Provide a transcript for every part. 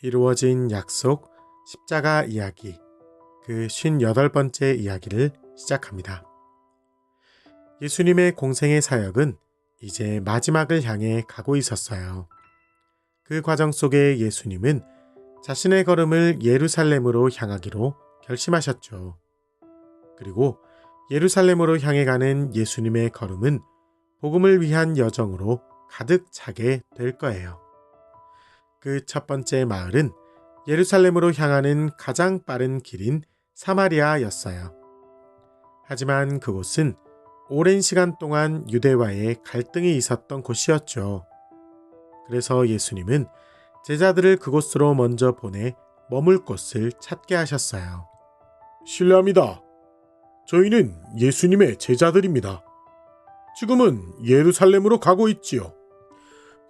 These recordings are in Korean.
이루어진 약속 십자가 이야기 그 58번째 이야기를 시작합니다. 예수님의 공생의 사역은 이제 마지막을 향해 가고 있었어요. 그 과정 속에 예수님은 자신의 걸음을 예루살렘으로 향하기로 결심하셨죠. 그리고 예루살렘으로 향해 가는 예수님의 걸음은 복음을 위한 여정으로 가득 차게 될 거예요. 그 첫 번째 마을은 예루살렘으로 향하는 가장 빠른 길인 사마리아였어요. 하지만 그곳은 오랜 시간 동안 유대와의 갈등이 있었던 곳이었죠. 그래서 예수님은 제자들을 그곳으로 먼저 보내 머물 곳을 찾게 하셨어요. 실례합니다. 저희는 예수님의 제자들입니다. 지금은 예루살렘으로 가고 있지요.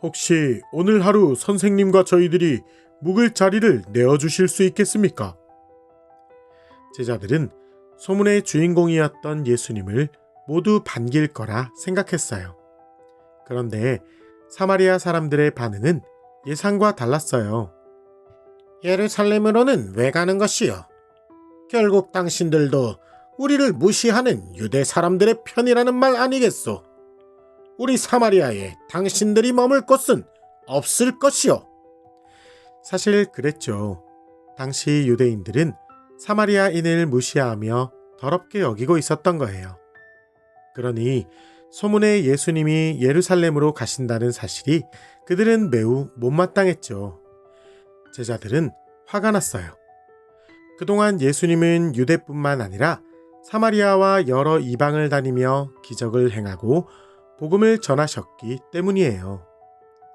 혹시 오늘 하루 선생님과 저희들이 묵을 자리를 내어주실 수 있겠습니까? 제자들은 소문의 주인공이었던 예수님을 모두 반길 거라 생각했어요. 그런데 사마리아 사람들의 반응은 예상과 달랐어요. 예루살렘으로는 왜 가는 것이요? 결국 당신들도 우리를 무시하는 유대 사람들의 편이라는 말 아니겠소? 우리 사마리아에 당신들이 머물 곳은 없을 것이요. 사실 그랬죠. 당시 유대인들은 사마리아인을 무시하며 더럽게 여기고 있었던 거예요. 그러니 소문에 예수님이 예루살렘으로 가신다는 사실이 그들은 매우 못마땅했죠. 제자들은 화가 났어요. 그동안 예수님은 유대뿐만 아니라 사마리아와 여러 이방을 다니며 기적을 행하고 복음을 전하셨기 때문이에요.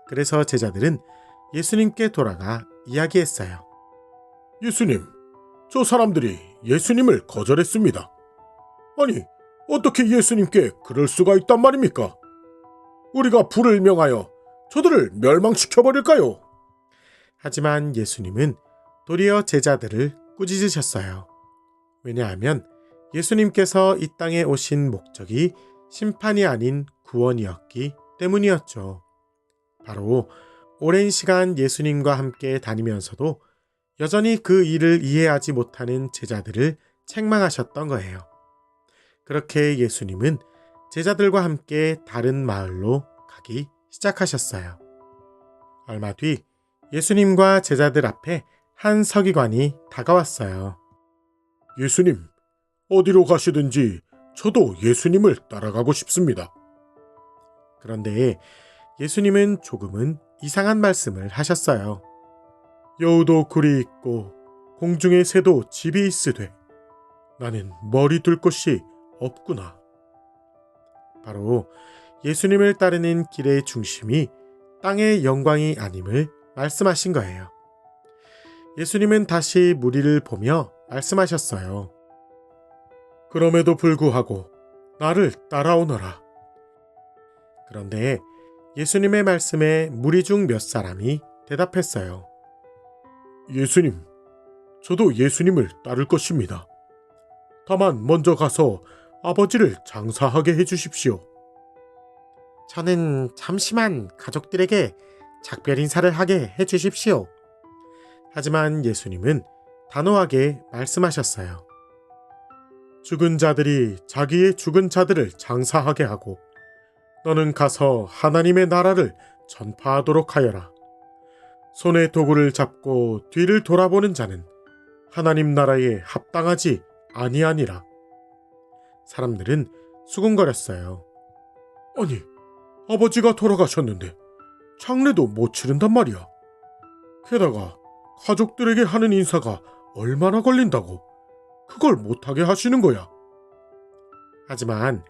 그래서 제자들은 예수님께 돌아가 이야기했어요. 예수님, 저 사람들이 예수님을 거절했습니다. 아니, 어떻게 예수님께 그럴 수가 있단 말입니까? 우리가 불을 명하여 저들을 멸망시켜버릴까요? 하지만 예수님은 도리어 제자들을 꾸짖으셨어요. 왜냐하면 예수님께서 이 땅에 오신 목적이 심판이 아닌 구원이었기 때문이었죠. 바로 오랜 시간 예수님과 함께 다니면서도 여전히 그 일을 이해하지 못하는 제자들을 책망하셨던 거예요. 그렇게 예수님은 제자들과 함께 다른 마을로 가기 시작하셨어요. 얼마 뒤 예수님과 제자들 앞에 한 서기관이 다가왔어요. 예수님, 어디로 가시든지 저도 예수님을 따라가고 싶습니다. 그런데 예수님은 조금은 이상한 말씀을 하셨어요. 여우도 굴이 있고 공중의 새도 집이 있으되 나는 머리 둘 곳이 없구나. 바로 예수님을 따르는 길의 중심이 땅의 영광이 아님을 말씀하신 거예요. 예수님은 다시 무리를 보며 말씀하셨어요. 그럼에도 불구하고 나를 따라오너라. 그런데 예수님의 말씀에 무리 중 몇 사람이 대답했어요. 예수님, 저도 예수님을 따를 것입니다. 다만 먼저 가서 아버지를 장사하게 해주십시오. 저는 잠시만 가족들에게 작별 인사를 하게 해주십시오. 하지만 예수님은 단호하게 말씀하셨어요. 죽은 자들이 자기의 죽은 자들을 장사하게 하고 너는 가서 하나님의 나라를 전파하도록 하여라. 손에 도구를 잡고 뒤를 돌아보는 자는 하나님 나라에 합당하지 아니하니라. 사람들은 수군거렸어요. 아니, 아버지가 돌아가셨는데 장례도 못 치른단 말이야. 게다가 가족들에게 하는 인사가 얼마나 걸린다고 그걸 못하게 하시는 거야. 하지만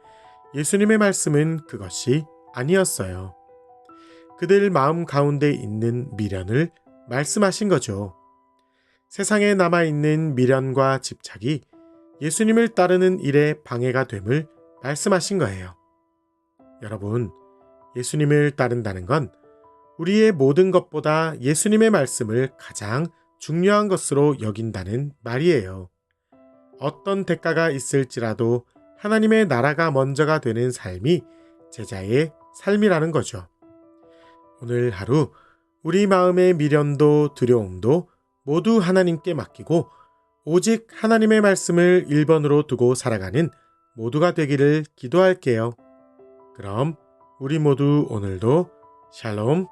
예수님의 말씀은 그것이 아니었어요. 그들 마음 가운데 있는 미련을 말씀하신 거죠. 세상에 남아있는 미련과 집착이 예수님을 따르는 일에 방해가 됨을 말씀하신 거예요. 여러분, 예수님을 따른다는 건 우리의 모든 것보다 예수님의 말씀을 가장 중요한 것으로 여긴다는 말이에요. 어떤 대가가 있을지라도 하나님의 나라가 먼저가 되는 삶이 제자의 삶이라는 거죠. 오늘 하루 우리 마음의 미련도 두려움도 모두 하나님께 맡기고 오직 하나님의 말씀을 1번으로 두고 살아가는 모두가 되기를 기도할게요. 그럼 우리 모두 오늘도 샬롬